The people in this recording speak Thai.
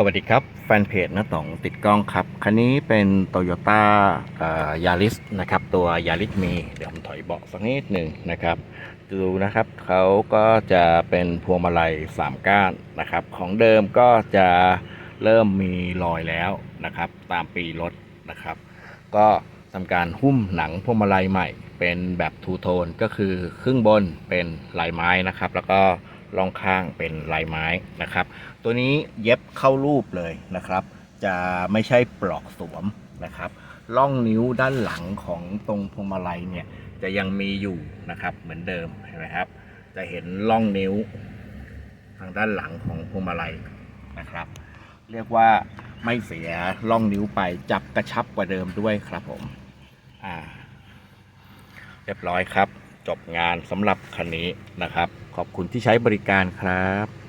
สวัสดีครับ แฟนเพจน้าต๋องติดกล้องครับ คันนี้เป็น Toyota ยาริสนะครับ ตัวยาริสมี เดี๋ยวผมถอยเบาะสักนิดหนึ่งนะครับ ดูนะครับเขาก็จะเป็นพวงมาลัย 3 ก้านนะครับ ของเดิมก็จะเริ่มมีรอยแล้วนะครับ ตามปีรถนะครับ ก็ทำการหุ้มหนังพวงมาลัยใหม่ เป็นแบบทูโทนก็คือครึ่งบนเป็นลายไม้นะครับ แล้วก็ รองข้างเป็นลายไม้นะครับ ตัวนี้เย็บเข้ารูปเลยนะครับ จะไม่ใช่ปลอกสวมนะครับร่องนิ้วด้านหลังของตรงพวงมาลัยเนี่ยจะยังมีอยู่นะครับเหมือนเดิมเห็นไหมครับ จะเห็นร่องนิ้วทางด้านหลังของพวงมาลัยนะครับ เรียกว่าไม่เสียร่องนิ้วไปจับกระชับกว่าเดิมด้วยครับผมอ่าเรียบร้อยครับ จบงานสำหรับคันนี้นะครับ ขอบคุณที่ใช้บริการครับ